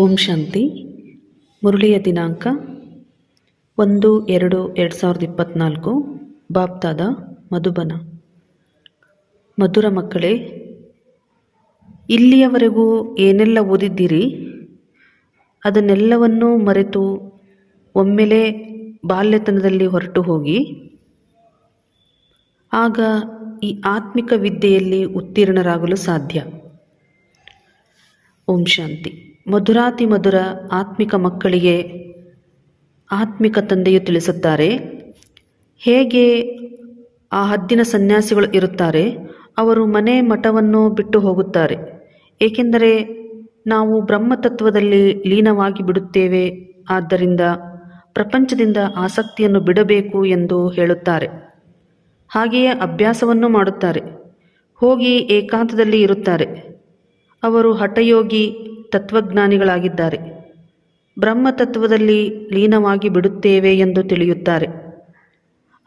ಓಂ ಶಾಂತಿ. ಮುರಳಿಯ ದಿನಾಂಕ ಒಂದು, ಎರಡು ಎರಡು ಸಾವಿರದ ಇಪ್ಪತ್ತ್ನಾಲ್ಕು ಬಾಪ್ತಾದ ಮಧುಬನ. ಮಧುರ ಮಕ್ಕಳೇ, ಇಲ್ಲಿಯವರೆಗೂ ಏನೆಲ್ಲ ಓದಿದ್ದೀರಿ? ಅದನ್ನೆಲ್ಲವನ್ನೂ ಮರೆತು ಒಮ್ಮೆಲೆ ಬಾಲ್ಯತನದಲ್ಲಿ ಹೊರಟು ಹೋಗಿ. ಆಗ ಈ ಆತ್ಮಿಕ ವಿದ್ಯೆಯಲ್ಲಿ ಉತ್ತೀರ್ಣರಾಗಲು ಸಾಧ್ಯ. ಓಂ ಶಾಂತಿ. ಮಧುರಾತಿ ಮಧುರ ಆತ್ಮಿಕ ಮಕ್ಕಳಿಗೆ ಆತ್ಮಿಕ ತಂದೆಯು ತಿಳಿಸುತ್ತಾರೆ. ಹೇಗೆ ಆ ಹದ್ದಿನ ಸನ್ಯಾಸಿಗಳು ಇರುತ್ತಾರೆ, ಅವರು ಮನೆ ಮಠವನ್ನು ಬಿಟ್ಟು ಹೋಗುತ್ತಾರೆ. ಏಕೆಂದರೆ ನಾವು ಬ್ರಹ್ಮತತ್ವದಲ್ಲಿ ಲೀನವಾಗಿ ಬಿಡುತ್ತೇವೆ, ಆದ್ದರಿಂದ ಪ್ರಪಂಚದಿಂದ ಆಸಕ್ತಿಯನ್ನು ಬಿಡಬೇಕು ಎಂದು ಹೇಳುತ್ತಾರೆ. ಹಾಗೆಯೇ ಅಭ್ಯಾಸವನ್ನು ಮಾಡುತ್ತಾರೆ. ಹೋಗಿ ಏಕಾಂತದಲ್ಲಿ ಇರುತ್ತಾರೆ. ಅವರು ಹಠಯೋಗಿ ತತ್ವಜ್ಞಾನಿಗಳಾಗಿದ್ದಾರೆ. ಬ್ರಹ್ಮತತ್ವದಲ್ಲಿ ಲೀನವಾಗಿ ಬಿಡುತ್ತೇವೆ ಎಂದು ತಿಳಿಯುತ್ತಾರೆ.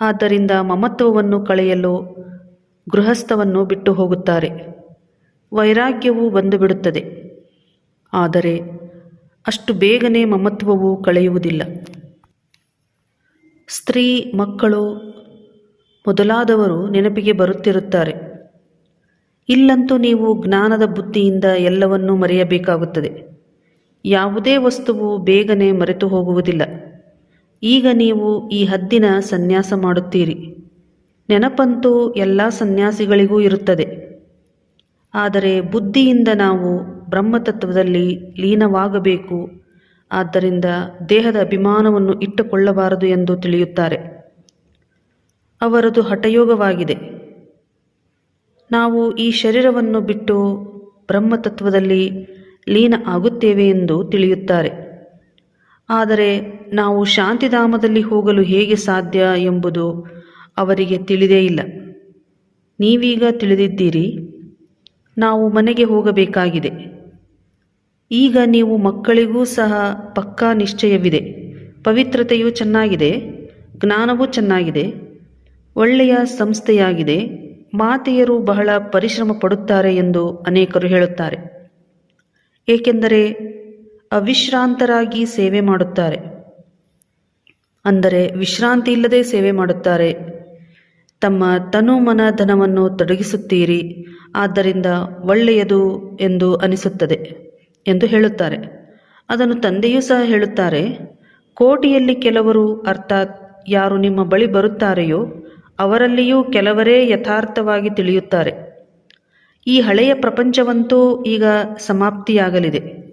ಆದ್ದರಿಂದ ಮಮತ್ವವನ್ನು ಕಳೆಯಲು ಗೃಹಸ್ಥವನ್ನು ಬಿಟ್ಟು ಹೋಗುತ್ತಾರೆ. ವೈರಾಗ್ಯವು ಬಂದು ಬಿಡುತ್ತದೆ. ಆದರೆ ಅಷ್ಟು ಬೇಗನೆ ಮಮತ್ವವು ಕಳೆಯುವುದಿಲ್ಲ. ಸ್ತ್ರೀ, ಮಕ್ಕಳು ಮೊದಲಾದವರು ನೆನಪಿಗೆ ಬರುತ್ತಿರುತ್ತಾರೆ. ಇಲ್ಲಂತೂ ನೀವು ಜ್ಞಾನದ ಬುದ್ಧಿಯಿಂದ ಎಲ್ಲವನ್ನೂ ಮರೆಯಬೇಕಾಗುತ್ತದೆ. ಯಾವುದೇ ವಸ್ತುವು ಬೇಗನೆ ಮರೆತು ಹೋಗುವುದಿಲ್ಲ. ಈಗ ನೀವು ಈ ಹದ್ದಿನ ಸನ್ಯಾಸ ಮಾಡುತ್ತೀರಿ. ನೆನಪಂತೂ ಎಲ್ಲ ಸನ್ಯಾಸಿಗಳಿಗೂ ಇರುತ್ತದೆ. ಆದರೆ ಬುದ್ಧಿಯಿಂದ ನಾವು ಬ್ರಹ್ಮತತ್ವದಲ್ಲಿ ಲೀನವಾಗಬೇಕು. ಆದ್ದರಿಂದ ದೇಹದ ಅಭಿಮಾನವನ್ನು ಇಟ್ಟುಕೊಳ್ಳಬಾರದು ಎಂದು ತಿಳಿಯುತ್ತಾರೆ. ಅವರದು ಹಠಯೋಗವಾಗಿದೆ. ನಾವು ಈ ಶರೀರವನ್ನು ಬಿಟ್ಟು ಬ್ರಹ್ಮತತ್ವದಲ್ಲಿ ಲೀನ ಆಗುತ್ತೇವೆ ಎಂದು ತಿಳಿಯುತ್ತಾರೆ. ಆದರೆ ನಾವು ಶಾಂತಿಧಾಮದಲ್ಲಿ ಹೋಗಲು ಹೇಗೆ ಸಾಧ್ಯ ಎಂಬುದು ಅವರಿಗೆ ತಿಳಿದೇ ಇಲ್ಲ. ನೀವೀಗ ತಿಳಿದಿದ್ದೀರಿ. ನಾವು ಮನೆಗೆ ಹೋಗಬೇಕಾಗಿದೆ. ಈಗ ನೀವು ಮಕ್ಕಳಿಗೂ ಸಹ ಪಕ್ಕಾ ನಿಶ್ಚಯವಿದೆ. ಪವಿತ್ರತೆಯೂ ಚೆನ್ನಾಗಿದೆ, ಜ್ಞಾನವೂ ಚೆನ್ನಾಗಿದೆ, ಒಳ್ಳೆಯ ಸಂಸ್ಥೆಯಾಗಿದೆ. ಮಾತೆಯರು ಬಹಳ ಪರಿಶ್ರಮ ಪಡುತ್ತಾರೆ ಎಂದು ಅನೇಕರು ಹೇಳುತ್ತಾರೆ. ಏಕೆಂದರೆ ಅವಿಶ್ರಾಂತರಾಗಿ ಸೇವೆ ಮಾಡುತ್ತಾರೆ. ಅಂದರೆ ವಿಶ್ರಾಂತಿ ಇಲ್ಲದೆ ಸೇವೆ ಮಾಡುತ್ತಾರೆ. ತಮ್ಮ ತನು ಮನ ಧನವನ್ನು ತೊಡಗಿಸುತ್ತೀರಿ, ಆದ್ದರಿಂದ ಒಳ್ಳೆಯದು ಎಂದು ಅನಿಸುತ್ತದೆ ಎಂದು ಹೇಳುತ್ತಾರೆ. ಅದನ್ನು ತಂದೆಯೂ ಸಹ ಹೇಳುತ್ತಾರೆ, ಕೋಟಿಯಲ್ಲಿ ಕೆಲವರು, ಅರ್ಥಾತ್ ಯಾರು ನಿಮ್ಮ ಬಳಿ ಬರುತ್ತಾರೆಯೋ ಅವರಲ್ಲಿಯೂ ಕೆಲವರೇ ಯಥಾರ್ಥವಾಗಿ ತಿಳಿಯುತ್ತಾರೆ. ಈ ಹಳೆಯ ಪ್ರಪಂಚವಂತೂ ಈಗ ಸಮಾಪ್ತಿಯಾಗಲಿದೆ.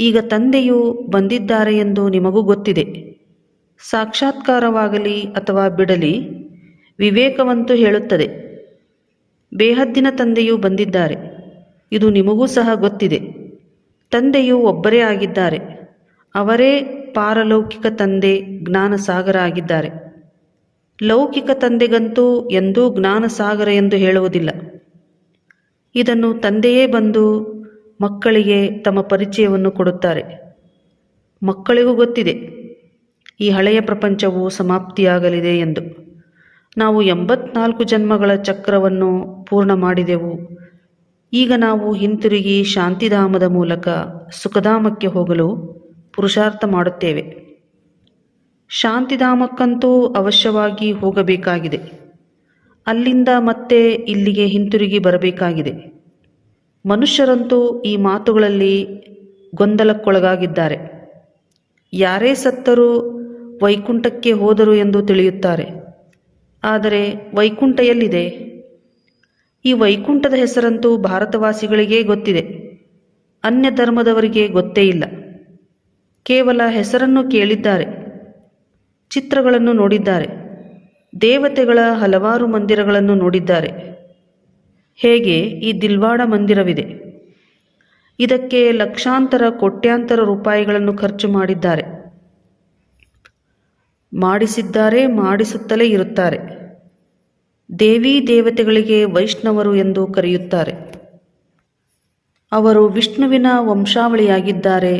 ಈಗ ತಂದೆಯು ಬಂದಿದ್ದಾರೆ ಎಂದು ನಿಮಗೂ ಗೊತ್ತಿದೆ. ಸಾಕ್ಷಾತ್ಕಾರವಾಗಲಿ ಅಥವಾ ಬಿಡಲಿ, ವಿವೇಕವಂತೂ ಹೇಳುತ್ತದೆ. ಬೇಹದ್ದಿನ ತಂದೆಯು ಬಂದಿದ್ದಾರೆ. ಇದು ನಿಮಗೂ ಸಹ ಗೊತ್ತಿದೆ. ತಂದೆಯು ಒಬ್ಬರೇ ಆಗಿದ್ದಾರೆ. ಅವರೇ ಪಾರಲೌಕಿಕ ತಂದೆ ಜ್ಞಾನಸಾಗರ ಆಗಿದ್ದಾರೆ. ಲೌಕಿಕ ತಂದೆಗಂತೂ ಎಂದೂ ಜ್ಞಾನಸಾಗರ ಎಂದು ಹೇಳುವುದಿಲ್ಲ. ಇದನ್ನು ತಂದೆಯೇ ಬಂದು ಮಕ್ಕಳಿಗೆ ತಮ್ಮ ಪರಿಚಯವನ್ನು ಕೊಡುತ್ತಾರೆ. ಮಕ್ಕಳಿಗೂ ಗೊತ್ತಿದೆ, ಈ ಹಳೆಯ ಪ್ರಪಂಚವು ಸಮಾಪ್ತಿಯಾಗಲಿದೆ ಎಂದು. ನಾವು ಎಂಬತ್ನಾಲ್ಕು ಜನ್ಮಗಳ ಚಕ್ರವನ್ನು ಪೂರ್ಣ ಮಾಡಿದೆವು. ಈಗ ನಾವು ಹಿಂತಿರುಗಿ ಶಾಂತಿಧಾಮದ ಮೂಲಕ ಸುಖಧಾಮಕ್ಕೆ ಹೋಗಲು ಪುರುಷಾರ್ಥ ಮಾಡುತ್ತೇವೆ. ಶಾಂತಿಧಾಮಕ್ಕಂತೂ ಅವಶ್ಯವಾಗಿ ಹೋಗಬೇಕಾಗಿದೆ. ಅಲ್ಲಿಂದ ಮತ್ತೆ ಇಲ್ಲಿಗೆ ಹಿಂತಿರುಗಿ ಬರಬೇಕಾಗಿದೆ. ಮನುಷ್ಯರಂತೂ ಈ ಮಾತುಗಳಲ್ಲಿ ಗೊಂದಲಕ್ಕೊಳಗಾಗಿದ್ದಾರೆ. ಯಾರೇ ಸತ್ತರೂ ವೈಕುಂಠಕ್ಕೆ ಹೋದರು ಎಂದು ತಿಳಿಯುತ್ತಾರೆ. ಆದರೆ ವೈಕುಂಠ ಎಲ್ಲಿದೆ? ಈ ವೈಕುಂಠದ ಹೆಸರಂತೂ ಭಾರತವಾಸಿಗಳಿಗೇ ಗೊತ್ತಿದೆ. ಅನ್ಯ ಧರ್ಮದವರಿಗೆ ಗೊತ್ತೇ ಇಲ್ಲ. ಕೇವಲ ಹೆಸರನ್ನು ಕೇಳಿದ್ದಾರೆ. ಚಿತ್ರಗಳನ್ನು ನೋಡಿದ್ದಾರೆ. ದೇವತೆಗಳ ಹಲವಾರು ಮಂದಿರಗಳನ್ನು ನೋಡಿದ್ದಾರೆ. ಹೇಗೆ ಈ ದಿಲ್ವಾಡ ಮಂದಿರವಿದೆ? ಇದಕ್ಕೆ ಲಕ್ಷಾಂತರ, ಕೋಟ್ಯಾಂತರ ರೂಪಾಯಿಗಳನ್ನು ಖರ್ಚು ಮಾಡಿದ್ದಾರೆ. ಮಾಡಿಸಿದ್ದಾರೆ, ಮಾಡಿಸುತ್ತಲೇ ಇರುತ್ತಾರೆ. ದೇವಿ ದೇವತೆಗಳಿಗೆ ವೈಷ್ಣವರು ಎಂದು ಕರೆಯುತ್ತಾರೆ. ಅವರು ವಿಷ್ಣುವಿನ ವಂಶಾವಳಿಯಾಗಿದ್ದಾರೆ.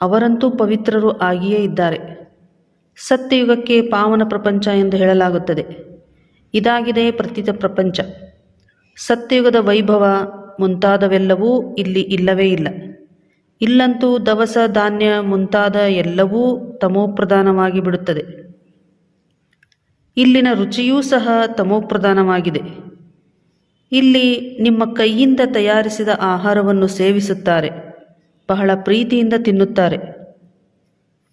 ಅವರಂತೂ ಪವಿತ್ರರು ಆಗಿಯೇ ಇದ್ದಾರೆ. ಸತ್ಯಯುಗಕ್ಕೆ ಪಾವನ ಪ್ರಪಂಚ ಎಂದು ಹೇಳಲಾಗುತ್ತದೆ. ಇದಾಗಿದೆ ಪ್ರತಿತ ಪ್ರಪಂಚ. ಸತ್ಯಯುಗದ ವೈಭವ ಮುಂತಾದವೆಲ್ಲವೂ ಇಲ್ಲಿ ಇಲ್ಲವೇ ಇಲ್ಲ. ಇಲ್ಲಂತೂ ದವಸ ಧಾನ್ಯ ಮುಂತಾದ ಎಲ್ಲವೂ ತಮೋಪ್ರಧಾನವಾಗಿ ಬಿಡುತ್ತದೆ. ಇಲ್ಲಿನ ರುಚಿಯೂ ಸಹ ತಮೋಪ್ರಧಾನವಾಗಿದೆ. ಇಲ್ಲಿ ನಿಮ್ಮ ಕೈಯಿಂದ ತಯಾರಿಸಿದ ಆಹಾರವನ್ನು ಸೇವಿಸುತ್ತಾರೆ. ಬಹಳ ಪ್ರೀತಿಯಿಂದ ತಿನ್ನುತ್ತಾರೆ.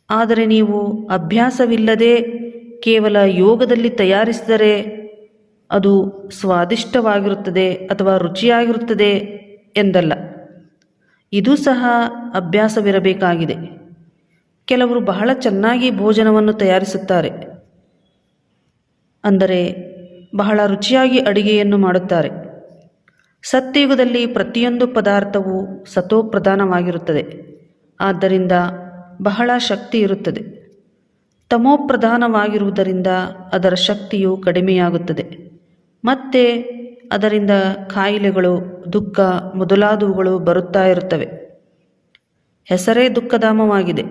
ಆದರೆ ನೀವು ಅಭ್ಯಾಸವಿಲ್ಲದೆ ಕೇವಲ ಯೋಗದಲ್ಲಿ ತಯಾರಿಸಿದರೆ ಅದು ಸ್ವಾದಿಷ್ಟವಾಗಿರುತ್ತದೆ ಅಥವಾ ರುಚಿಯಾಗಿರುತ್ತದೆ ಎಂದಲ್ಲ. ಇದು ಸಹ ಅಭ್ಯಾಸವಿರಬೇಕಾಗಿದೆ. ಕೆಲವರು ಬಹಳ ಚೆನ್ನಾಗಿ ಭೋಜನವನ್ನು ತಯಾರಿಸುತ್ತಾರೆ. ಅಂದರೆ ಬಹಳ ರುಚಿಯಾಗಿ ಅಡಿಗೆಯನ್ನು ಮಾಡುತ್ತಾರೆ. ಸತ್ಯಯುಗದಲ್ಲಿ ಪ್ರತಿಯೊಂದು ಪದಾರ್ಥವು ಸತೋಪ್ರಧಾನವಾಗಿರುತ್ತದೆ. ಆದ್ದರಿಂದ ಬಹಳ ಶಕ್ತಿ ಇರುತ್ತದೆ. ತಮೋಪ್ರಧಾನವಾಗಿರುವುದರಿಂದ ಅದರ ಶಕ್ತಿಯು ಕಡಿಮೆಯಾಗುತ್ತದೆ. ಮತ್ತೆ ಅದರಿಂದ ಕಾಯಿಲೆಗಳು, ದುಃಖ ಮೊದಲಾದವುಗಳು ಬರುತ್ತಾ ಇರುತ್ತವೆ. ಹೆಸರೇ ದುಃಖಧಾಮವಾಗಿದೆ.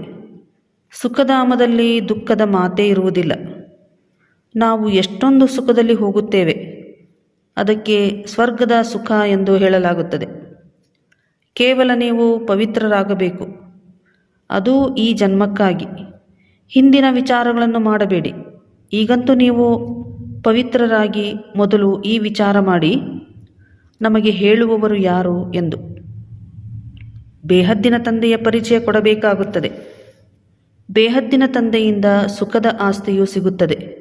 ಸುಖಧಾಮದಲ್ಲಿ ದುಃಖದ ಮಾತೇ ಇರುವುದಿಲ್ಲ. ನಾವು ಎಷ್ಟೊಂದು ಸುಖದಲ್ಲಿ ಹೋಗುತ್ತೇವೆ. ಅದಕ್ಕೆ ಸ್ವರ್ಗದ ಸುಖ ಎಂದು ಹೇಳಲಾಗುತ್ತದೆ. ಕೇವಲ ನೀವು ಪವಿತ್ರರಾಗಬೇಕು. ಅದು ಈ ಜನ್ಮಕ್ಕಾಗಿ. ಹಿಂದಿನ ವಿಚಾರಗಳನ್ನು ಮಾಡಬೇಡಿ. ಈಗಂತೂ ನೀವು ಪವಿತ್ರರಾಗಿ ಮೊದಲು ಈ ವಿಚಾರ ಮಾಡಿ, ನಮಗೆ ಹೇಳುವವರು ಯಾರು ಎಂದು. ಬೇಹದ್ದಿನ ತಂದೆಯ ಪರಿಚಯ ಕೊಡಬೇಕಾಗುತ್ತದೆ. ಬೇಹದ್ದಿನ ತಂದೆಯಿಂದ ಸುಖದ ಆಸ್ತಿಯು ಸಿಗುತ್ತದೆ.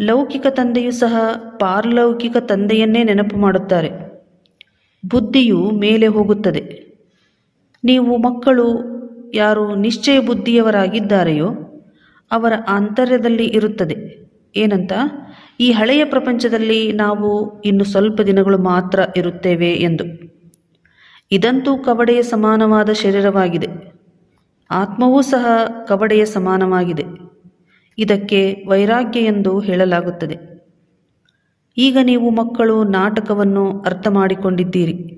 ಲೌಕಿಕ ತಂದೆಯು ಸಹ ಪಾರಲೌಕಿಕ ತಂದೆಯನ್ನೇ ನೆನಪು ಮಾಡುತ್ತಾರೆ. ಬುದ್ಧಿಯು ಮೇಲೆ ಹೋಗುತ್ತದೆ. ನೀವು ಮಕ್ಕಳು ಯಾರು ನಿಶ್ಚಯ ಬುದ್ಧಿಯವರಾಗಿದ್ದಾರೆಯೋ ಅವರ ಆಂತರ್ಯದಲ್ಲಿ ಇರುತ್ತದೆ. ಏನಂತ? ಈ ಹಳೆಯ ಪ್ರಪಂಚದಲ್ಲಿ ನಾವು ಇನ್ನು ಸ್ವಲ್ಪ ದಿನಗಳು ಮಾತ್ರ ಇರುತ್ತೇವೆ ಎಂದು. ಇದಂತೂ ಕವಡೆಯ ಸಮಾನವಾದ ಶರೀರವಾಗಿದೆ. ಆತ್ಮವೂ ಸಹ ಕವಡೆಯ ಸಮಾನವಾಗಿದೆ. ಇದಕ್ಕೆ ವೈರಾಗ್ಯ ಎಂದು ಹೇಳಲಾಗುತ್ತದೆ. ಈಗ ನೀವು ಮಕ್ಕಳು ನಾಟಕವನ್ನು ಅರ್ಥ ಮಾಡಿಕೊಂಡಿದ್ದೀರಿ.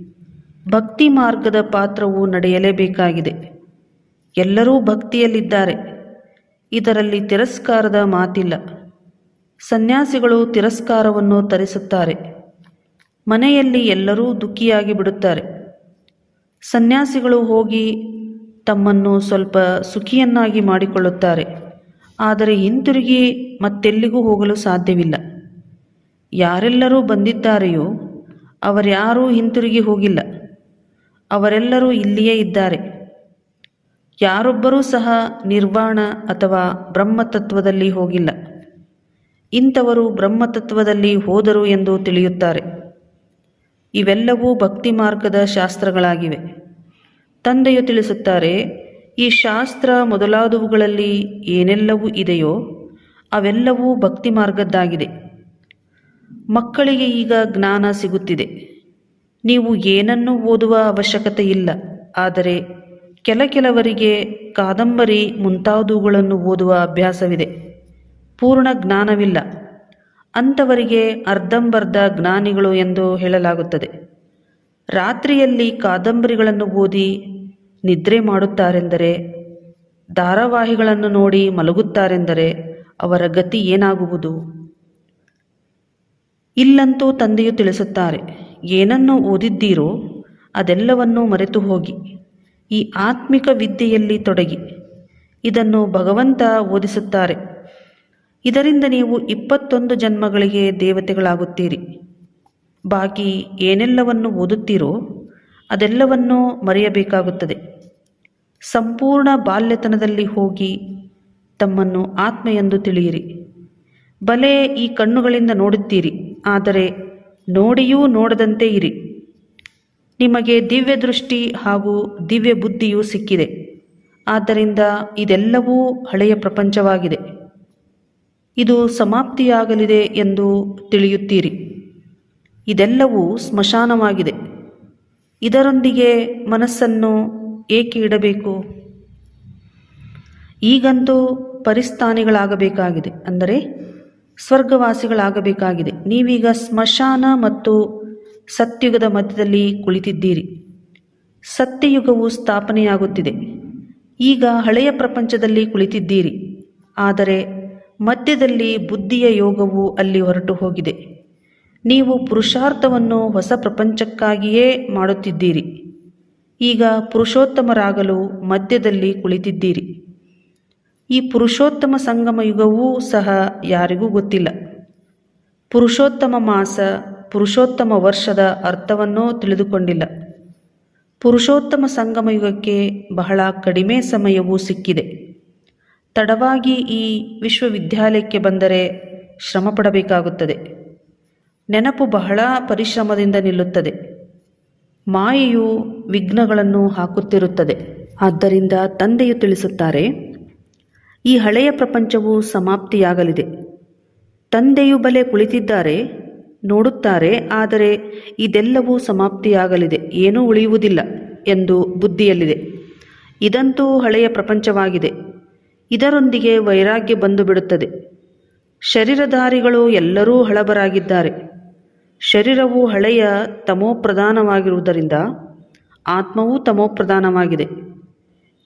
ಭಕ್ತಿ ಮಾರ್ಗದ ಪಾತ್ರವು ನಡೆಯಲೇಬೇಕಾಗಿದೆ. ಎಲ್ಲರೂ ಭಕ್ತಿಯಲ್ಲಿದ್ದಾರೆ. ಇದರಲ್ಲಿ ತಿರಸ್ಕಾರದ ಮಾತಿಲ್ಲ. ಸನ್ಯಾಸಿಗಳು ತಿರಸ್ಕಾರವನ್ನು ತರಿಸುತ್ತಾರೆ. ಮನೆಯಲ್ಲಿ ಎಲ್ಲರೂ ದುಃಖಿಯಾಗಿ ಬಿಡುತ್ತಾರೆ. ಸನ್ಯಾಸಿಗಳು ಹೋಗಿ ತಮ್ಮನ್ನು ಸ್ವಲ್ಪ ಸುಖಿಯನ್ನಾಗಿ ಮಾಡಿಕೊಳ್ಳುತ್ತಾರೆ. ಆದರೆ ಹಿಂತಿರುಗಿ ಮತ್ತೆಲ್ಲಿಗೂ ಹೋಗಲು ಸಾಧ್ಯವಿಲ್ಲ. ಯಾರೆಲ್ಲರೂ ಬಂದಿದ್ದಾರೆಯೋ ಅವರ್ಯಾರೂ ಹಿಂತಿರುಗಿ ಹೋಗಿಲ್ಲ. ಅವರೆಲ್ಲರೂ ಇಲ್ಲಿಯೇ ಇದ್ದಾರೆ. ಯಾರೊಬ್ಬರೂ ಸಹ ನಿರ್ವಾಣ ಅಥವಾ ಬ್ರಹ್ಮತತ್ವದಲ್ಲಿ ಹೋಗಿಲ್ಲ. ಇಂಥವರು ಬ್ರಹ್ಮತತ್ವದಲ್ಲಿ ಹೋದರು ಎಂದು ತಿಳಿಯುತ್ತಾರೆ. ಇವೆಲ್ಲವೂ ಭಕ್ತಿ ಮಾರ್ಗದ ಶಾಸ್ತ್ರಗಳಾಗಿವೆ. ತಂದೆಯು ತಿಳಿಸುತ್ತಾರೆ, ಈ ಶಾಸ್ತ್ರ ಮೊದಲಾದವುಗಳಲ್ಲಿ ಏನೆಲ್ಲವೂ ಇದೆಯೋ ಅವೆಲ್ಲವೂ ಭಕ್ತಿ ಮಾರ್ಗದ್ದಾಗಿದೆ. ಮಕ್ಕಳಿಗೆ ಈಗ ಜ್ಞಾನ ಸಿಗುತ್ತಿದೆ. ನೀವು ಏನನ್ನು ಓದುವ ಅವಶ್ಯಕತೆ ಇಲ್ಲ, ಆದರೆ ಕೆಲ ಕೆಲವರಿಗೆ ಕಾದಂಬರಿ ಮುಂತಾದವುಗಳನ್ನು ಓದುವ ಅಭ್ಯಾಸವಿದೆ. ಪೂರ್ಣ ಜ್ಞಾನವಿಲ್ಲ. ಅಂಥವರಿಗೆ ಅರ್ಧಂಬರ್ಧ ಜ್ಞಾನಿಗಳು ಎಂದು ಹೇಳಲಾಗುತ್ತದೆ. ರಾತ್ರಿಯಲ್ಲಿ ಕಾದಂಬರಿಗಳನ್ನು ಓದಿ ನಿದ್ರೆ ಮಾಡುತ್ತಾರೆಂದರೆ, ಧಾರಾವಾಹಿಗಳನ್ನು ನೋಡಿ ಮಲಗುತ್ತಾರೆಂದರೆ ಅವರ ಗತಿ ಏನಾಗುವುದು? ಇಲ್ಲಂತೂ ತಂದೆಯು ತಿಳಿಸುತ್ತಾರೆ, ಏನನ್ನು ಓದಿದ್ದೀರೋ ಅದೆಲ್ಲವನ್ನೂ ಮರೆತು ಹೋಗಿ ಈ ಆತ್ಮಿಕ ವಿದ್ಯೆಯಲ್ಲಿ ತೊಡಗಿ. ಇದನ್ನು ಭಗವಂತ ಓದಿಸುತ್ತಾರೆ. ಇದರಿಂದ ನೀವು ಇಪ್ಪತ್ತೊಂದು ಜನ್ಮಗಳಿಗೆ ದೇವತೆಗಳಾಗುತ್ತೀರಿ. ಬಾಕಿ ಏನೆಲ್ಲವನ್ನು ಓದುತ್ತೀರೋ ಅದೆಲ್ಲವನ್ನೂ ಮರೆಯಬೇಕಾಗುತ್ತದೆ. ಸಂಪೂರ್ಣ ಬಾಲ್ಯತನದಲ್ಲಿ ಹೋಗಿ ತಮ್ಮನ್ನು ಆತ್ಮ ಎಂದು ತಿಳಿಯಿರಿ. ಬಲೆ ಈ ಕಣ್ಣುಗಳಿಂದ ನೋಡುತ್ತೀರಿ, ಆದರೆ ನೋಡಿಯೂ ನೋಡದಂತೆ ಇರಿ. ನಿಮಗೆ ದಿವ್ಯ ದೃಷ್ಟಿ ಹಾಗೂ ದಿವ್ಯ ಬುದ್ಧಿಯೂ ಸಿಕ್ಕಿದೆ. ಆದ್ದರಿಂದ ಇದೆಲ್ಲವೂ ಹಳೆಯ ಪ್ರಪಂಚವಾಗಿದೆ. ಇದು ಸಮಾಪ್ತಿಯಾಗಲಿದೆ ಎಂದು ತಿಳಿಯುತ್ತೀರಿ. ಇದೆಲ್ಲವೂ ಸ್ಮಶಾನವಾಗಿದೆ. ಇದರೊಂದಿಗೆ ಮನಸ್ಸನ್ನು ಏಕೆ ಇಡಬೇಕು? ಈಗಂತೂ ಪರಿಸ್ಥಾನಿಗಳಾಗಬೇಕಾಗಿದೆ. ಅಂದರೆ ಸ್ವರ್ಗವಾಸಿಗಳಾಗಬೇಕಾಗಿದೆ. ನೀವೀಗ ಸ್ಮಶಾನ ಮತ್ತು ಸತ್ಯುಗದ ಮಧ್ಯದಲ್ಲಿ ಕುಳಿತಿದ್ದೀರಿ. ಸತ್ಯಯುಗವು ಸ್ಥಾಪನೆಯಾಗುತ್ತಿದೆ. ಈಗ ಹಳೆಯ ಪ್ರಪಂಚದಲ್ಲಿ ಕುಳಿತಿದ್ದೀರಿ. ಆದರೆ ಮಧ್ಯದಲ್ಲಿ ಬುದ್ಧಿಯ ಯೋಗವು ಅಲ್ಲಿ ಹೊರಟು ಹೋಗಿದೆ. ನೀವು ಪುರುಷಾರ್ಥವನ್ನು ಹೊಸ ಪ್ರಪಂಚಕ್ಕಾಗಿಯೇ ಮಾಡುತ್ತಿದ್ದೀರಿ. ಈಗ ಪುರುಷೋತ್ತಮರಾಗಲು ಮಧ್ಯದಲ್ಲಿ ಕುಳಿತಿದ್ದೀರಿ. ಈ ಪುರುಷೋತ್ತಮ ಸಂಗಮ ಯುಗವೂ ಸಹ ಯಾರಿಗೂ ಗೊತ್ತಿಲ್ಲ. ಪುರುಷೋತ್ತಮ ಮಾಸ ಪುರುಷೋತ್ತಮ ವರ್ಷದ ಅರ್ಥವನ್ನೂ ತಿಳಿದುಕೊಂಡಿಲ್ಲ. ಪುರುಷೋತ್ತಮ ಸಂಗಮ ಯುಗಕ್ಕೆ ಬಹಳ ಕಡಿಮೆ ಸಮಯವೂ ಸಿಕ್ಕಿದೆ. ತಡವಾಗಿ ಈ ವಿಶ್ವವಿದ್ಯಾಲಯಕ್ಕೆ ಬಂದರೆ ಶ್ರಮ ಪಡಬೇಕಾಗುತ್ತದೆ ನೆನಪು ಬಹಳ ಪರಿಶ್ರಮದಿಂದ ನಿಲ್ಲುತ್ತದೆ. ಮಾಯೆಯು ವಿಘ್ನಗಳನ್ನು ಹಾಕುತ್ತಿರುತ್ತದೆ. ಆದ್ದರಿಂದ ತಂದೆಯು ತಿಳಿಸುತ್ತಾರೆ, ಈ ಹಳೆಯ ಪ್ರಪಂಚವು ಸಮಾಪ್ತಿಯಾಗಲಿದೆ. ತಂದೆಯು ಬಲೆ ಕುಳಿತಿದ್ದಾರೆ ನೋಡುತ್ತಾರೆ, ಆದರೆ ಇದೆಲ್ಲವೂ ಸಮಾಪ್ತಿಯಾಗಲಿದೆ, ಏನೂ ಉಳಿಯುವುದಿಲ್ಲ ಎಂದು ಬುದ್ಧಿಯಲ್ಲಿದೆ. ಇದಂತೂ ಹಳೆಯ ಪ್ರಪಂಚವಾಗಿದೆ. ಇದರೊಂದಿಗೆ ವೈರಾಗ್ಯ ಬಂದು ಬಿಡುತ್ತದೆ ಶರೀರಧಾರಿಗಳು ಎಲ್ಲರೂ ಹಳಬರಾಗಿದ್ದಾರೆ. ಶರೀರವು ಹಳೆಯ ತಮೋಪ್ರಧಾನವಾಗಿರುವುದರಿಂದ ಆತ್ಮವೂ ತಮೋಪ್ರಧಾನವಾಗಿದೆ.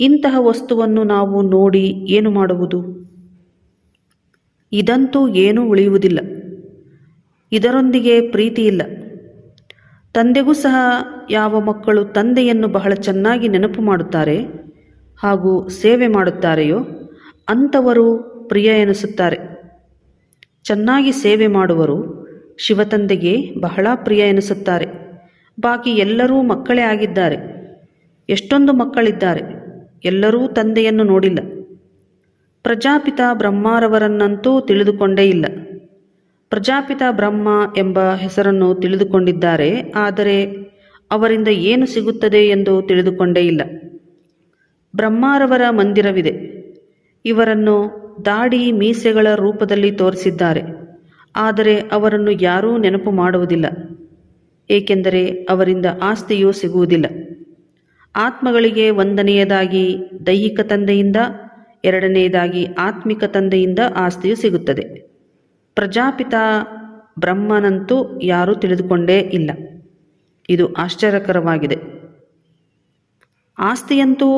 ಇಂತಹ ವಸ್ತುವನ್ನು ನಾವು ನೋಡಿ ಏನು ಮಾಡುವುದು? ಇದಂತೂ ಏನೂ ಉಳಿಯುವುದಿಲ್ಲ. ಇದರೊಂದಿಗೆ ಪ್ರೀತಿ ಇಲ್ಲ. ತಂದೆಗೂ ಸಹ ಯಾವ ಮಕ್ಕಳು ತಂದೆಯನ್ನು ಬಹಳ ಚೆನ್ನಾಗಿ ನೆನಪು ಮಾಡುತ್ತಾರೆ ಹಾಗೂ ಸೇವೆ ಮಾಡುತ್ತಾರೆಯೋ ಅಂಥವರು ಪ್ರಿಯ ಎನಿಸುತ್ತಾರೆ. ಚೆನ್ನಾಗಿ ಸೇವೆ ಮಾಡುವರು ಶಿವತಂದೆಗೆ ಬಹಳ ಪ್ರಿಯ ಎನಿಸುತ್ತಾರೆ. ಬಾಕಿ ಎಲ್ಲರೂ ಮಕ್ಕಳೇ ಆಗಿದ್ದಾರೆ. ಎಷ್ಟೊಂದು ಮಕ್ಕಳಿದ್ದಾರೆ, ಎಲ್ಲರೂ ತಂದೆಯನ್ನು ನೋಡಿಲ್ಲ. ಪ್ರಜಾಪಿತ ಬ್ರಹ್ಮಾರವರನ್ನಂತೂ ತಿಳಿದುಕೊಂಡೇ ಇಲ್ಲ. ಪ್ರಜಾಪಿತ ಬ್ರಹ್ಮ ಎಂಬ ಹೆಸರನ್ನು ತಿಳಿದುಕೊಂಡಿದ್ದಾರೆ, ಆದರೆ ಅವರಿಂದ ಏನು ಸಿಗುತ್ತದೆ ಎಂದು ತಿಳಿದುಕೊಂಡೇ ಇಲ್ಲ. ಬ್ರಹ್ಮಾರವರ ಮಂದಿರವಿದೆ. ಇವರನ್ನು ದಾಡಿ ಮೀಸೆಗಳ ರೂಪದಲ್ಲಿ ತೋರಿಸಿದ್ದಾರೆ, ಆದರೆ ಅವರನ್ನು ಯಾರೂ ನೆನಪು ಮಾಡುವುದಿಲ್ಲ, ಏಕೆಂದರೆ ಅವರಿಂದ ಆಸ್ತಿಯೂ ಸಿಗುವುದಿಲ್ಲ. ಆತ್ಮಗಳಿಗೆ ಒಂದನೆಯದಾಗಿ ದೈಹಿಕ ತಂದೆಯಿಂದ, ಎರಡನೆಯದಾಗಿ ಆತ್ಮಿಕ ತಂದೆಯಿಂದ ಆಸ್ತಿಯು ಸಿಗುತ್ತದೆ. ಪ್ರಜಾಪಿತ ಬ್ರಹ್ಮನಂತೂ ಯಾರೂ ತಿಳಿದುಕೊಂಡೇ ಇಲ್ಲ. ಇದು ಆಶ್ಚರ್ಯಕರವಾಗಿದೆ. ಆಸ್ತಿಯಂತೂ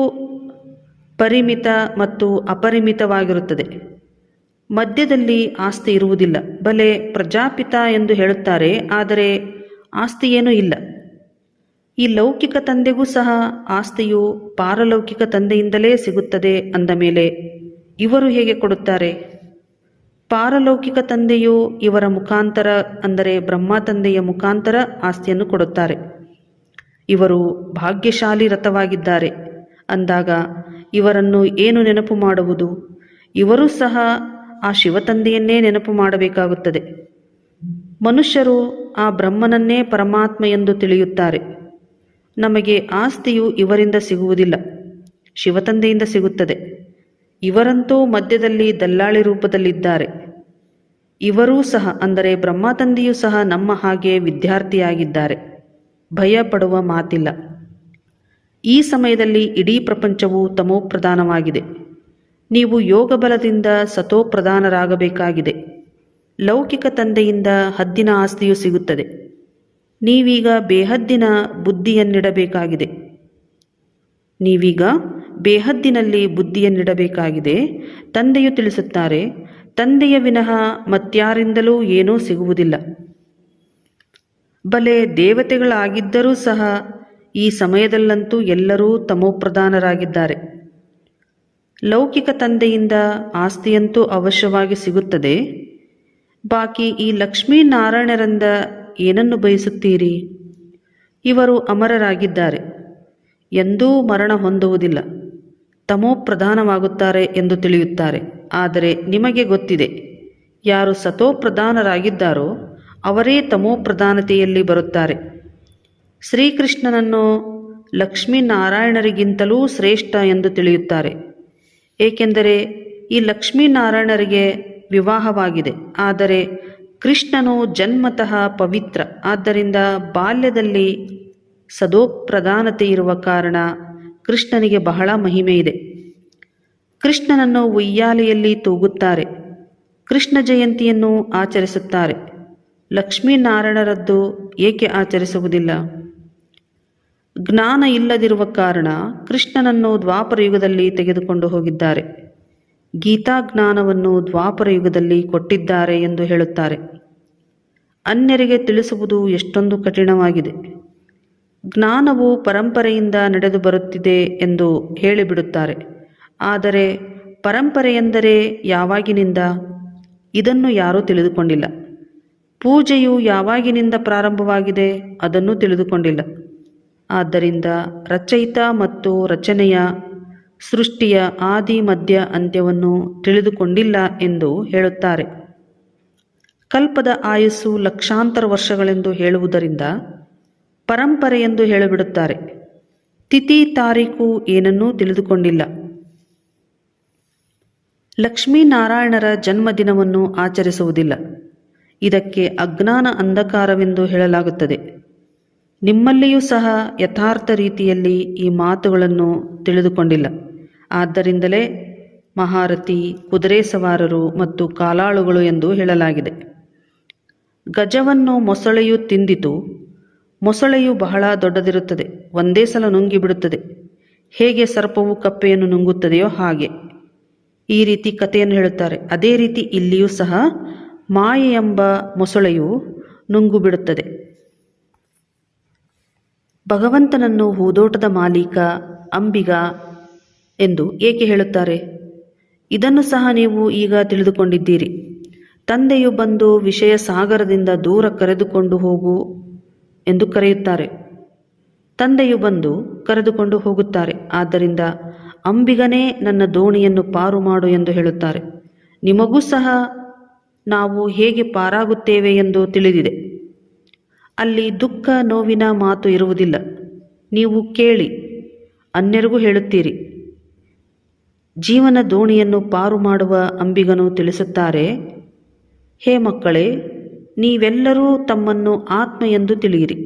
ಪರಿಮಿತ ಮತ್ತು ಅಪರಿಮಿತವಾಗಿರುತ್ತದೆ. ಮಧ್ಯದಲ್ಲಿ ಆಸ್ತಿ ಇರುವುದಿಲ್ಲ. ಬಲೆ ಪ್ರಜಾಪಿತ ಎಂದು ಹೇಳುತ್ತಾರೆ, ಆದರೆ ಆಸ್ತಿಯೇನೂ ಇಲ್ಲ. ಈ ಲೌಕಿಕ ತಂದೆಗೂ ಸಹ ಆಸ್ತಿಯು ಪಾರಲೌಕಿಕ ತಂದೆಯಿಂದಲೇ ಸಿಗುತ್ತದೆ ಅಂದ ಮೇಲೆ ಇವರು ಹೇಗೆ ಕೊಡುತ್ತಾರೆ? ಪಾರಲೌಕಿಕ ತಂದೆಯು ಇವರ ಮುಖಾಂತರ, ಅಂದರೆ ಬ್ರಹ್ಮ ತಂದೆಯ ಮುಖಾಂತರ ಆಸ್ತಿಯನ್ನು ಕೊಡುತ್ತಾರೆ. ಇವರು ಭಾಗ್ಯಶಾಲಿ ರಥವಾಗಿದ್ದಾರೆ. ಅಂದಾಗ ಇವರನ್ನು ಏನು ನೆನಪು ಮಾಡುವುದು? ಇವರೂ ಸಹ ಆ ಶಿವತಂದೆಯನ್ನೇ ನೆನಪು ಮಾಡಬೇಕಾಗುತ್ತದೆ. ಮನುಷ್ಯರು ಆ ಬ್ರಹ್ಮನನ್ನೇ ಪರಮಾತ್ಮ ಎಂದು ತಿಳಿಯುತ್ತಾರೆ. ನಮಗೆ ಆಸ್ತಿಯು ಇವರಿಂದ ಸಿಗುವುದಿಲ್ಲ. ಶಿವತಂದೆಯಿಂದ ಸಿಗುತ್ತದೆ. ಇವರಂತೂ ಮಧ್ಯದಲ್ಲಿ ದಲ್ಲಾಳಿ ರೂಪದಲ್ಲಿದ್ದಾರೆ. ಇವರೂ ಸಹ, ಅಂದರೆ ಬ್ರಹ್ಮ ತಂದೆಯೂ ಸಹ ನಮ್ಮ ಹಾಗೆ ವಿದ್ಯಾರ್ಥಿಯಾಗಿದ್ದಾರೆ. ಭಯ ಪಡುವ ಮಾತಿಲ್ಲ. ಈ ಸಮಯದಲ್ಲಿ ಇಡೀ ಪ್ರಪಂಚವು ತಮೋಪ್ರಧಾನವಾಗಿದೆ. ನೀವು ಯೋಗ ಬಲದಿಂದ ಸತೋಪ್ರಧಾನರಾಗಬೇಕಾಗಿದೆ. ಲೌಕಿಕ ತಂದೆಯಿಂದ ಹದ್ದಿನ ಆಸ್ತಿಯು ಸಿಗುತ್ತದೆ. ನೀವೀಗ ಬೇಹದ್ದಿನ ಬುದ್ಧಿಯನ್ನಿಡಬೇಕಾಗಿದೆ. ನೀವೀಗ ಬೇಹದ್ದಿನಲ್ಲಿ ಬುದ್ಧಿಯನ್ನಿಡಬೇಕಾಗಿದೆ. ತಂದೆಯು ತಿಳಿಸುತ್ತಾರೆ, ತಂದೆಯ ವಿನಃ ಮತ್ಯಾರಿಂದಲೂ ಏನೂ ಸಿಗುವುದಿಲ್ಲ. ಬಲೆ ದೇವತೆಗಳಾಗಿದ್ದರೂ ಸಹ ಈ ಸಮಯದಲ್ಲಂತೂ ಎಲ್ಲರೂ ತಮೋಪ್ರಧಾನರಾಗಿದ್ದಾರೆ. ಲೌಕಿಕ ತಂದೆಯಿಂದ ಆಸ್ತಿಯಂತೂ ಅವಶ್ಯವಾಗಿ ಸಿಗುತ್ತದೆ. ಬಾಕಿ ಈ ಲಕ್ಷ್ಮೀನಾರಾಯಣರಿಂದ ಏನನ್ನು ಬಯಸುತ್ತೀರಿ? ಇವರು ಅಮರರಾಗಿದ್ದಾರೆ. ಎಂದೂ ಮರಣ ಹೊಂದುವುದಿಲ್ಲ. ತಮೋಪ್ರಧಾನವಾಗುತ್ತಾರೆ ಎಂದು ತಿಳಿಯುತ್ತಾರೆ. ಆದರೆ ನಿಮಗೆ ಗೊತ್ತಿದೆ, ಯಾರು ಸತೋಪ್ರಧಾನರಾಗಿದ್ದಾರೋ ಅವರೇ ತಮೋಪ್ರಧಾನತೆಯಲ್ಲಿ ಬರುತ್ತಾರೆ. ಶ್ರೀಕೃಷ್ಣನನ್ನು ಲಕ್ಷ್ಮೀನಾರಾಯಣರಿಗಿಂತಲೂ ಶ್ರೇಷ್ಠ ಎಂದು ತಿಳಿಯುತ್ತಾರೆ. ಏಕೆಂದರೆ ಈ ಲಕ್ಷ್ಮೀನಾರಾಯಣರಿಗೆ ವಿವಾಹವಾಗಿದೆ. ಆದರೆ ಕೃಷ್ಣನು ಜನ್ಮತಃ ಪವಿತ್ರ. ಆದ್ದರಿಂದ ಬಾಲ್ಯದಲ್ಲಿ ಸದೋಪ್ರಧಾನತೆ ಇರುವ ಕಾರಣ ಕೃಷ್ಣನಿಗೆ ಬಹಳ ಮಹಿಮೆ ಇದೆ. ಕೃಷ್ಣನನ್ನು ಉಯ್ಯಾಲೆಯಲ್ಲಿ ತೂಗುತ್ತಾರೆ. ಕೃಷ್ಣ ಜಯಂತಿಯನ್ನು ಆಚರಿಸುತ್ತಾರೆ. ಲಕ್ಷ್ಮೀನಾರಾಯಣರದ್ದು ಏಕೆ ಆಚರಿಸುವುದಿಲ್ಲ? ಜ್ಞಾನ ಇಲ್ಲದಿರುವ ಕಾರಣ ಕೃಷ್ಣನನ್ನು ದ್ವಾಪರ ಯುಗದಲ್ಲಿ ತೆಗೆದುಕೊಂಡು ಹೋಗಿದ್ದಾರೆ. ಗೀತಾ ಜ್ಞಾನವನ್ನು ದ್ವಾಪರ ಯುಗದಲ್ಲಿ ಕೊಟ್ಟಿದ್ದಾರೆ ಎಂದು ಹೇಳುತ್ತಾರೆ. ಅನ್ಯರಿಗೆ ತಿಳಿಸುವುದು ಎಷ್ಟೊಂದು ಕಠಿಣವಾಗಿದೆ. ಜ್ಞಾನವು ಪರಂಪರೆಯಿಂದ ನಡೆದು ಬರುತ್ತಿದೆ ಎಂದು ಹೇಳಿಬಿಡುತ್ತಾರೆ. ಆದರೆ ಪರಂಪರೆಯೆಂದರೆ ಯಾವಾಗಿನಿಂದ? ಇದನ್ನು ಯಾರೂ ತಿಳಿದುಕೊಂಡಿಲ್ಲ. ಪೂಜೆಯು ಯಾವಾಗಿನಿಂದ ಪ್ರಾರಂಭವಾಗಿದೆ ಅದನ್ನು ತಿಳಿದುಕೊಂಡಿಲ್ಲ. ಆದ್ದರಿಂದ ರಚಯಿತ ಮತ್ತು ರಚನೆಯ ಸೃಷ್ಟಿಯ ಆದಿ, ಮಧ್ಯ, ಅಂತ್ಯವನ್ನು ತಿಳಿದುಕೊಂಡಿಲ್ಲ ಎಂದು ಹೇಳುತ್ತಾರೆ. ಕಲ್ಪದ ಆಯಸ್ಸು ಲಕ್ಷಾಂತರ ವರ್ಷಗಳೆಂದು ಹೇಳುವುದರಿಂದ ಪರಂಪರೆ ಎಂದು ಹೇಳಿಬಿಡುತ್ತಾರೆ. ತಿಥಿ ತಾರೀಕು ಏನನ್ನೂ ತಿಳಿದುಕೊಂಡಿಲ್ಲ. ಲಕ್ಷ್ಮೀನಾರಾಯಣರ ಜನ್ಮದಿನವನ್ನು ಆಚರಿಸುವುದಿಲ್ಲ. ಇದಕ್ಕೆ ಅಜ್ಞಾನ ಅಂಧಕಾರವೆಂದು ಹೇಳಲಾಗುತ್ತದೆ. ನಿಮ್ಮಲ್ಲಿಯೂ ಸಹ ಯಥಾರ್ಥ ರೀತಿಯಲ್ಲಿ ಈ ಮಾತುಗಳನ್ನು ತಿಳಿದುಕೊಂಡಿಲ್ಲ. ಆದ್ದರಿಂದಲೇ ಮಹಾರಥಿ, ಕುದುರೆ ಸವಾರರು ಮತ್ತು ಕಾಲಾಳುಗಳು ಎಂದು ಹೇಳಲಾಗಿದೆ. ಗಜವನ್ನು ಮೊಸಳೆಯು ತಿಂದಿತು. ಮೊಸಳೆಯು ಬಹಳ ದೊಡ್ಡದಿರುತ್ತದೆ, ಒಂದೇ ಸಲ ನುಂಗಿಬಿಡುತ್ತದೆ. ಹೇಗೆ ಸರ್ಪವು ಕಪ್ಪೆಯನ್ನು ನುಂಗುತ್ತದೆಯೋ ಹಾಗೆ. ಈ ರೀತಿ ಕಥೆಯನ್ನು ಹೇಳುತ್ತಾರೆ. ಅದೇ ರೀತಿ ಇಲ್ಲಿಯೂ ಸಹ ಮಾಯೆ ಎಂಬ ಮೊಸಳೆಯು ನುಂಗುಬಿಡುತ್ತದೆ. ಭಗವಂತನನ್ನು ಹೂದೋಟದ ಮಾಲೀಕ ಅಂಬಿಗ ಎಂದು ಏಕೆ ಹೇಳುತ್ತಾರೆ? ಇದನ್ನು ಸಹ ನೀವು ಈಗ ತಿಳಿದುಕೊಂಡಿದ್ದೀರಿ. ತಂದೆಯು ಬಂದು ವಿಷಯ ಸಾಗರದಿಂದ ದೂರ ಕರೆದುಕೊಂಡು ಹೋಗು ಎಂದು ಕರೆಯುತ್ತಾರೆ. ತಂದೆಯು ಬಂದು ಕರೆದುಕೊಂಡು ಹೋಗುತ್ತಾರೆ. ಆದ್ದರಿಂದ ಅಂಬಿಗನೇ ನನ್ನ ದೋಣಿಯನ್ನು ಪಾರು ಮಾಡು ಎಂದು ಹೇಳುತ್ತಾರೆ. ನಿಮಗೂ ಸಹ ನಾವು ಹೇಗೆ ಪಾರಾಗುತ್ತೇವೆ ಎಂದು ತಿಳಿದಿದೆ. ಅಲ್ಲಿ ದುಃಖ ನೋವಿನ ಮಾತು ಇರುವುದಿಲ್ಲ. ನೀವು ಕೇಳಿ, ಅನ್ಯರಿಗೂ ಹೇಳುತ್ತೀರಿ. ಜೀವನ ದೋಣಿಯನ್ನು ಪಾರು ಮಾಡುವ ಅಂಬಿಗನು ತಿಳಿಸುತ್ತಾರೆ, ಹೇ ಮಕ್ಕಳೇ ನೀವೆಲ್ಲರೂ ತಮ್ಮನ್ನು ಆತ್ಮ ಎಂದು ತಿಳಿಯಿರಿ.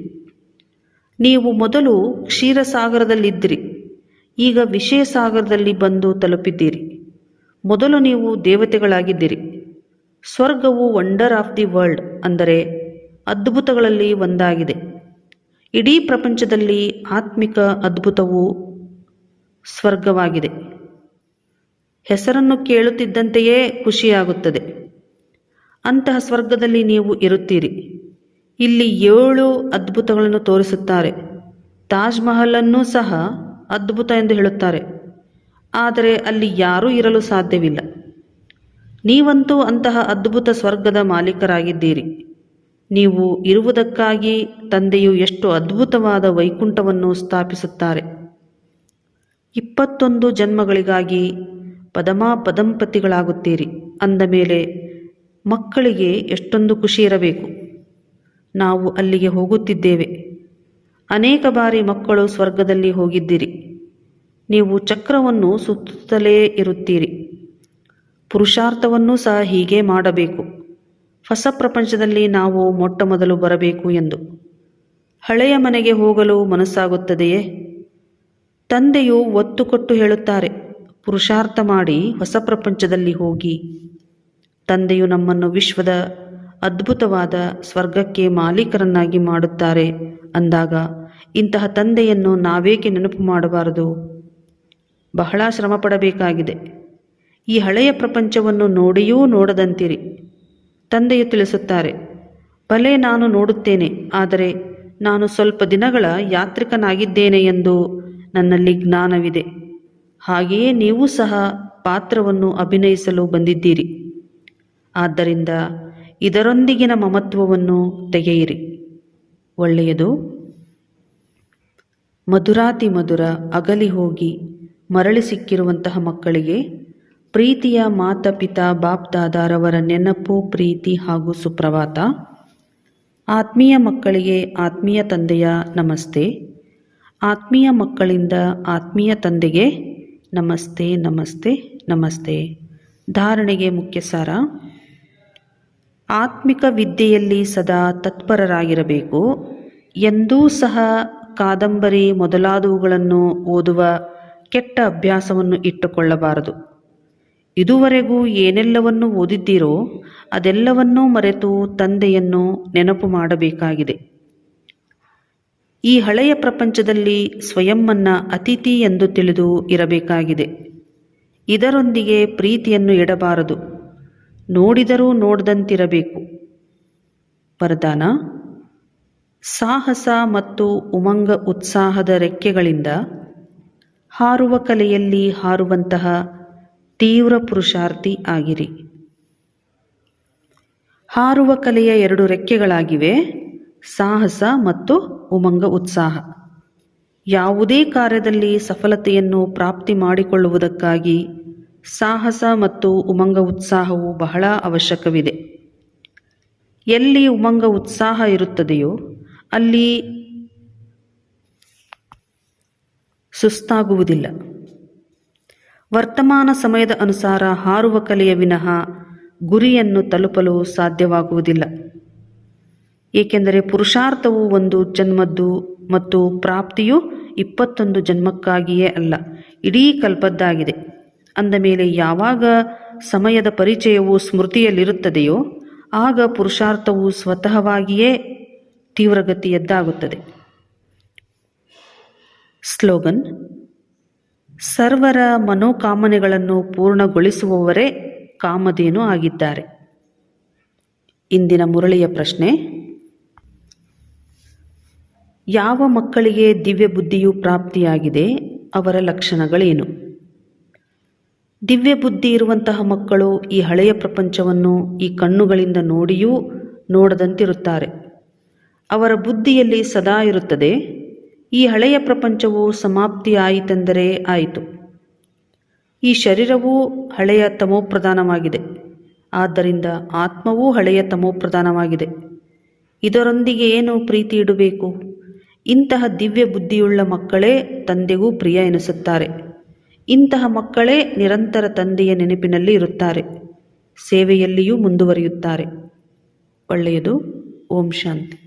ನೀವು ಮೊದಲು ಕ್ಷೀರಸಾಗರದಲ್ಲಿದ್ದಿರಿ, ಈಗ ವಿಷಯ ಸಾಗರದಲ್ಲಿ ಬಂದು ತಲುಪಿದ್ದೀರಿ. ಮೊದಲು ನೀವು ದೇವತೆಗಳಾಗಿದ್ದೀರಿ. ಸ್ವರ್ಗವು ವಂಡರ್ ಆಫ್ ದಿ ವರ್ಲ್ಡ್ ಅಂದರೆ ಅದ್ಭುತಗಳಲ್ಲಿ ಒಂದಾಗಿದೆ. ಇಡೀ ಪ್ರಪಂಚದಲ್ಲಿ ಆತ್ಮಿಕ ಅದ್ಭುತವು ಸ್ವರ್ಗವಾಗಿದೆ. ಹೆಸರನ್ನು ಕೇಳುತ್ತಿದ್ದಂತೆಯೇ ಖುಷಿಯಾಗುತ್ತದೆ. ಅಂತಹ ಸ್ವರ್ಗದಲ್ಲಿ ನೀವು ಇರುತ್ತೀರಿ. ಇಲ್ಲಿ ಏಳು ಅದ್ಭುತಗಳನ್ನು ತೋರಿಸುತ್ತಾರೆ. ತಾಜ್ ಮಹಲನ್ನು ಸಹ ಅದ್ಭುತ ಎಂದು ಹೇಳುತ್ತಾರೆ. ಆದರೆ ಅಲ್ಲಿ ಯಾರೂ ಇರಲು ಸಾಧ್ಯವಿಲ್ಲ. ನೀವಂತೂ ಅಂತಹ ಅದ್ಭುತ ಸ್ವರ್ಗದ ಮಾಲೀಕರಾಗಿದ್ದೀರಿ. ನೀವು ಇರುವುದಕ್ಕಾಗಿ ತಂದೆಯು ಎಷ್ಟು ಅದ್ಭುತವಾದ ವೈಕುಂಠವನ್ನು ಸ್ಥಾಪಿಸುತ್ತಾರೆ. ಇಪ್ಪತ್ತೊಂದು ಜನ್ಮಗಳಿಗಾಗಿ ಪದಮಾ ಪದಂಪತಿಗಳಾಗುತ್ತೀರಿ ಅಂದ ಮೇಲೆ ಮಕ್ಕಳಿಗೆ ಎಷ್ಟೊಂದು ಖುಷಿ ಇರಬೇಕು. ನಾವು ಅಲ್ಲಿಗೆ ಹೋಗುತ್ತಿದ್ದೇವೆ. ಅನೇಕ ಬಾರಿ ಮಕ್ಕಳು ಸ್ವರ್ಗದಲ್ಲಿ ಹೋಗಿದ್ದೀರಿ. ನೀವು ಚಕ್ರವನ್ನು ಸುತ್ತಲೇ ಇರುತ್ತೀರಿ. ಪುರುಷಾರ್ಥವನ್ನು ಸಹ ಹೀಗೆ ಮಾಡಬೇಕು. ಹೊಸ ಪ್ರಪಂಚದಲ್ಲಿ ನಾವು ಮೊಟ್ಟ ಮೊದಲು ಬರಬೇಕು ಎಂದು. ಹಳೆಯ ಮನೆಗೆ ಹೋಗಲು ಮನಸ್ಸಾಗುತ್ತದೆಯೇ? ತಂದೆಯು ಒತ್ತು ಕೊಟ್ಟು ಹೇಳುತ್ತಾರೆ, ಪುರುಷಾರ್ಥ ಮಾಡಿ ಹೊಸ ಪ್ರಪಂಚದಲ್ಲಿ ಹೋಗಿ ತಂದೆಯು ನಮ್ಮನ್ನು ವಿಶ್ವದ ಅದ್ಭುತವಾದ ಸ್ವರ್ಗಕ್ಕೆ ಮಾಲೀಕರನ್ನಾಗಿ ಮಾಡುತ್ತಾರೆ ಅಂದಾಗ, ಇಂತಹ ತಂದೆಯನ್ನು ನಾವೇಕೆ ನೆನಪು ಮಾಡಬಾರದು? ಬಹಳ ಶ್ರಮ ಪಡಬೇಕಾಗಿದೆ ಈ ಹಳೆಯ ಪ್ರಪಂಚವನ್ನು ನೋಡಿಯೂ ನೋಡದಂತಿರಿ. ತಂದೆಯು ತಿಳಿಸುತ್ತಾರೆ, ಭಲೆ ನಾನು ನೋಡುತ್ತೇನೆ, ಆದರೆ ನಾನು ಸ್ವಲ್ಪ ದಿನಗಳ ಯಾತ್ರಿಕನಾಗಿದ್ದೇನೆ ಎಂದು ನನ್ನಲ್ಲಿ ಜ್ಞಾನವಿದೆ. ಹಾಗೆಯೇ ನೀವು ಸಹ ಪಾತ್ರವನ್ನು ಅಭಿನಯಿಸಲು ಬಂದಿದ್ದೀರಿ. ಆದ್ದರಿಂದ ಇದರೊಂದಿಗಿನ ಮಮತ್ವವನ್ನು ತೆಗೆಯಿರಿ. ಒಳ್ಳೆಯದು. ಮಧುರಾತಿ ಮಧುರ ಅಗಲಿ ಹೋಗಿ ಮರಳಿ ಸಿಕ್ಕಿರುವಂತಹ ಮಕ್ಕಳಿಗೆ ಪ್ರೀತಿಯ ಮಾತಾ ಪಿತಾ ಬಾಪ್ತಾದಾರವರ ನೆನಪು, ಪ್ರೀತಿ ಹಾಗೂ ಸುಪ್ರಭಾತ. ಆತ್ಮೀಯ ಮಕ್ಕಳಿಗೆ ಆತ್ಮೀಯ ತಂದೆಯ ನಮಸ್ತೆ. ಆತ್ಮೀಯ ಮಕ್ಕಳಿಂದ ಆತ್ಮೀಯ ತಂದೆಗೆ ನಮಸ್ತೆ ನಮಸ್ತೆ ನಮಸ್ತೆ. ಧಾರಣೆಗೆ ಮುಖ್ಯ ಸಾರ ಆತ್ಮಿಕ ವಿದ್ಯೆಯಲ್ಲಿ ಸದಾ ತತ್ಪರರಾಗಿರಬೇಕು. ಎಂದೂ ಸಹ ಕಾದಂಬರಿ ಮೊದಲಾದವುಗಳನ್ನು ಓದುವ ಕೆಟ್ಟ ಅಭ್ಯಾಸವನ್ನು ಇಟ್ಟುಕೊಳ್ಳಬಾರದು. ಇದುವರೆಗೂ ಏನೆಲ್ಲವನ್ನು ಓದಿದ್ದೀರೋ ಅದೆಲ್ಲವನ್ನೂ ಮರೆತು ತಂದೆಯನ್ನು ನೆನಪು ಮಾಡಬೇಕಾಗಿದೆ. ಈ ಹಳೆಯ ಪ್ರಪಂಚದಲ್ಲಿ ಸ್ವಯಂವನ್ನ ಅತಿಥಿ ಎಂದು ತಿಳಿದು ಇರಬೇಕಾಗಿದೆ. ಇದರೊಂದಿಗೆ ಪ್ರೀತಿಯನ್ನು ಇಡಬಾರದು ನೋಡಿದರೂ ನೋಡದಂತಿರಬೇಕು. ವರದಾನ, ಸಾಹಸ ಮತ್ತು ಉಮಂಗ ಉತ್ಸಾಹದ ರೆಕ್ಕೆಗಳಿಂದ ಹಾರುವ ಕಲೆಯಲ್ಲಿ ಹಾರುವಂತಹ ತೀವ್ರ ಪುರುಷಾರ್ಥಿ ಆಗಿರಿ. ಹಾರುವ ಕಲೆಯ ಎರಡು ರೆಕ್ಕೆಗಳಾಗಿವೆ, ಸಾಹಸ ಮತ್ತು ಉಮಂಗ ಉತ್ಸಾಹ. ಯಾವುದೇ ಕಾರ್ಯದಲ್ಲಿ ಸಫಲತೆಯನ್ನು ಪ್ರಾಪ್ತಿ ಮಾಡಿಕೊಳ್ಳುವುದಕ್ಕಾಗಿ ಸಾಹಸ ಮತ್ತು ಉಮಂಗ ಉತ್ಸಾಹವು ಬಹಳ ಅವಶ್ಯಕವಿದೆ. ಎಲ್ಲಿ ಉಮಂಗ ಉತ್ಸಾಹ ಇರುತ್ತದೆಯೋ ಅಲ್ಲಿ ಸುಸ್ತಾಗುವುದಿಲ್ಲ. ವರ್ತಮಾನ ಸಮಯದ ಅನುಸಾರ ಹಾರುವ ಕಲೆಯ ವಿನಃ ಗುರಿಯನ್ನು ತಲುಪಲು ಸಾಧ್ಯವಾಗುವುದಿಲ್ಲ. ಏಕೆಂದರೆ ಪುರುಷಾರ್ಥವು ಒಂದು ಜನ್ಮದ್ದು ಮತ್ತು ಪ್ರಾಪ್ತಿಯು ಇಪ್ಪತ್ತೊಂದು ಜನ್ಮಕ್ಕಾಗಿಯೇ ಅಲ್ಲ, ಇಡೀ ಕಲ್ಪದ್ದಾಗಿದೆ. ಅಂದ ಮೇಲೆ ಯಾವಾಗ ಸಮಯದ ಪರಿಚಯವು ಸ್ಮೃತಿಯಲ್ಲಿರುತ್ತದೆಯೋ, ಆಗ ಪುರುಷಾರ್ಥವು ಸ್ವತಃವಾಗಿಯೇ ತೀವ್ರಗತಿಯದ್ದಾಗುತ್ತದೆ ಸ್ಲೋಗನ್, ಸರ್ವರ ಮನೋಕಾಮನೆಗಳನ್ನು ಪೂರ್ಣಗೊಳಿಸುವವರೇ ಕಾಮಧೇನು ಆಗಿದ್ದಾರೆ. ಇಂದಿನ ಮುರಳಿಯ ಪ್ರಶ್ನೆ, ಯಾವ ಮಕ್ಕಳಿಗೆ ದಿವ್ಯ ಬುದ್ಧಿಯು ಪ್ರಾಪ್ತಿಯಾಗಿದೆ, ಅವರ ಲಕ್ಷಣಗಳೇನು? ದಿವ್ಯ ಬುದ್ಧಿ ಇರುವಂತಹ ಮಕ್ಕಳು ಈ ಹಳೆಯ ಪ್ರಪಂಚವನ್ನು ಈ ಕಣ್ಣುಗಳಿಂದ ನೋಡಿಯೂ ನೋಡದಂತಿರುತ್ತಾರೆ. ಅವರ ಬುದ್ಧಿಯಲ್ಲಿ ಸದಾ ಇರುತ್ತದೆ, ಈ ಹಳೆಯ ಪ್ರಪಂಚವು ಸಮಾಪ್ತಿಯಾಯಿತೆಂದರೆ ಆಯಿತು. ಈ ಶರೀರವೂ ಹಳೆಯ ತಮೋಪ್ರಧಾನವಾಗಿದೆ, ಆದ್ದರಿಂದ ಆತ್ಮವೂ ಹಳೆಯ ತಮೋಪ್ರಧಾನವಾಗಿದೆ. ಇದರೊಂದಿಗೆ ಏನು ಪ್ರೀತಿ ಇಡಬೇಕು? ಇಂತಹ ದಿವ್ಯ ಬುದ್ಧಿಯುಳ್ಳ ಮಕ್ಕಳೇ ತಂದೆಗೂ ಪ್ರಿಯ ಎನಿಸುತ್ತಾರೆ. ಇಂತಹ ಮಕ್ಕಳೇ ನಿರಂತರ ತಂದೆಯ ನೆನಪಿನಲ್ಲಿ ಇರುತ್ತಾರೆ. ಸೇವೆಯಲ್ಲಿಯೂ ಮುಂದುವರಿಯುತ್ತಾರೆ. ಒಳ್ಳೆಯದು. ಓಂ ಶಾಂತಿ.